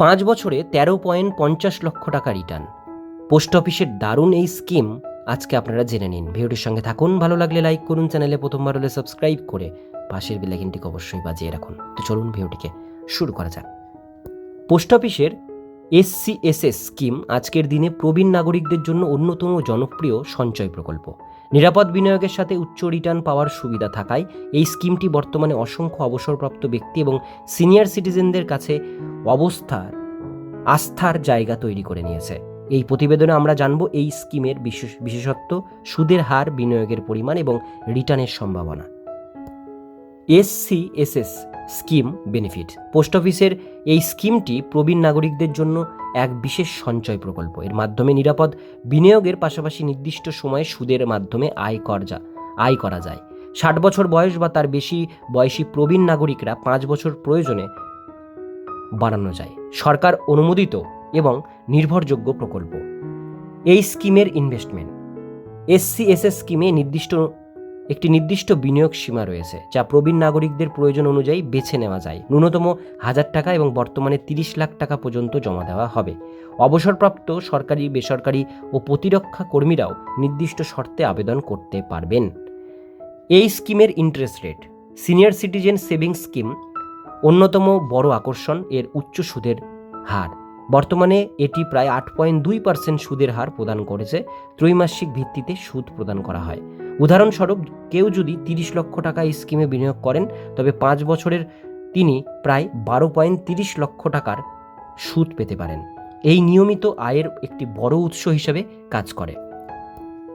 পাঁচ বছরে তেরো পয়েন্ট পঞ্চাশ লক্ষ টাকা রিটার্ন। পোস্ট অফিসের দারুণ এই স্কিম আজকে আপনারা জেনে নিন। ভিডিওটির সঙ্গে থাকুন, ভালো লাগলে লাইক করুন, চ্যানেলে প্রথমবার হলে সাবস্ক্রাইব করে পাশের বেলাইকিনটিকে অবশ্যই বাজিয়ে রাখুন। তো চলুন ভিডিওটিকে শুরু করা যাক। পোস্ট অফিসের এসসিএসএস স্কিম আজকের দিনে প্রবীণ নাগরিকদের জন্য অন্যতম জনপ্রিয় সঞ্চয় প্রকল্প। নিরাপদ বিনিয়োগের সাথে উচ্চ রিটার্ন পাওয়ার সুবিধা থাকায় এই স্কিমটি বর্তমানে অসংখ্য অবসরপ্রাপ্ত ব্যক্তি এবং সিনিয়র সিটিজেনদের কাছে অবস্থার, আস্থার জায়গা তৈরি করে নিয়েছে। এই প্রতিবেদনে আমরা জানব এই স্কিমের বিশেষ, বিশেষত্ব, সুদের হার, বিনিয়োগের পরিমাণ এবং রিটার্নের সম্ভাবনা। SCSS scheme benefit. পোস্ট অফিসের এই স্কিমটি প্রবীণ নাগরিকদের জন্য এক বিশেষ সঞ্চয় প্রকল্প। এর মাধ্যমে নিরাপদ বিনিয়োগের পাশাপাশি নির্দিষ্ট সময়ে সুদের মাধ্যমে আয় কর আয় করা যায়। ষাট বছর বয়স বা তার বেশি বয়সী প্রবীণ নাগরিকরা পাঁচ বছর প্রয়োজনে বাড়ানো যায়। সরকার অনুমোদিত এবং নির্ভরযোগ্য প্রকল্প। এই স্কিমের ইনভেস্টমেন্ট এসসিএসএস স্কিমে নির্দিষ্ট, একটি নির্দিষ্ট বিনিয়োগ সীমা রয়েছে, যা প্রবীণ নাগরিকদের প্রয়োজন অনুযায়ী বেছে নেওয়া যায়। ন্যূনতম হাজার টাকা এবং বর্তমানে তিরিশ লাখ টাকা পর্যন্ত জমা দেওয়া হবে। অবসরপ্রাপ্ত সরকারি, বেসরকারি ও প্রতিরক্ষা কর্মীরাও নির্দিষ্ট শর্তে আবেদন করতে পারবেন। এই স্কিমের interest rate senior citizen savings scheme অন্যতম বড় আকর্ষণ এর উচ্চ সুদের হার। বর্তমানে এটি প্রায় আট পয়েন্ট দুই পার্সেন্ট সুদের হার প্রদান করেছে। ত্রৈমাসিক ভিত্তিতে সুদ প্রদান করা হয়। উদাহরণস্বরূপ, কেউ যদি তিরিশ লক্ষ টাকা এই স্কিমে বিনিয়োগ করেন, তবে পাঁচ বছরের তিনি প্রায় বারো পয়েন্ট তিরিশ লক্ষ টাকার সুদ পেতে পারেন। এই নিয়মিত আয়ের একটি বড় উৎস হিসেবে কাজ করে।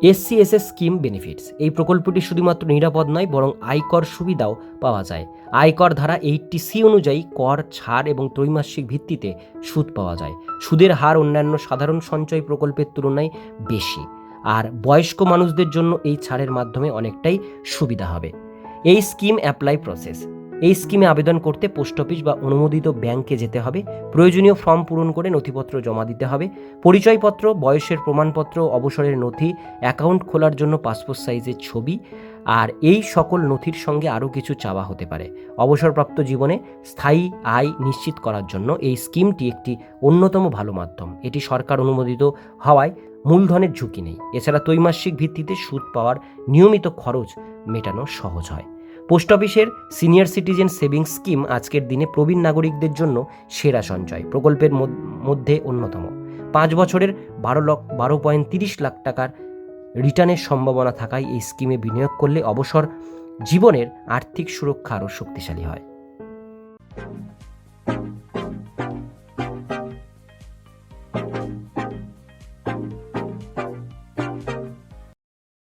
এসসিএসএস স্কিম বেনিফিটস এই প্রকল্পটি শুধুমাত্র নিরাপদ নয়, বরং আয়কর সুবিধাও পাওয়া যায়। আয়কর ধারা এইটটি সি অনুযায়ী কর, ছাড় এবং ত্রৈমাসিক ভিত্তিতে সুদ পাওয়া যায়। সুদের হার অন্যান্য সাধারণ সঞ্চয় প্রকল্পের তুলনায় বেশি। আর বয়স্ক মানুষদের জন্য এই ছাড়ের মাধ্যমে অনেকটাই সুবিধা হবে। এই স্কিম অ্যাপ্লাই প্রসেস। এই স্কিমে আবেদন করতে পোস্ট অফিস বা অনুমোদিত ব্যাংকে যেতে হবে। প্রয়োজনীয় ফর্ম পূরণ করে নথিপত্র জমা দিতে হবে। পরিচয়পত্র, বয়সের প্রমাণপত্র, অবসরের নথি, অ্যাকাউন্ট খোলার জন্য পাসপোর্ট সাইজের ছবি আর এই সকল নথির সঙ্গে আরও কিছু চাওয়া হতে পারে। অবসরপ্রাপ্ত জীবনে স্থায়ী আয় নিশ্চিত করার জন্য এই স্কিমটি একটি অন্যতম ভালো মাধ্যম। এটি সরকার অনুমোদিত হওয়ায় মূলধনের ঝুঁকি নেই। এছাড়া ত্রৈমাসিক ভিত্তিতে সুদ পাওয়ার নিয়মিত খরচ মেটানো সহজ হয়। পোস্ট অফিসের সিনিয়র সিটিজেন সেভিংস স্কিম আজকের দিনে প্রবীণ নাগরিকদের জন্য সেরা সঞ্চয়। প্রকল্পের মধ্যে অন্যতম। পাঁচ বছরের বারো লক্ষ, বারো পয়েন্ট তিরিশ লাখ টাকার রিটার্নের সম্ভাবনা থাকায় এই স্কিমে বিনিয়োগ করলে অবসর জীবনের আর্থিক সুরক্ষা আরও শক্তিশালী হয়।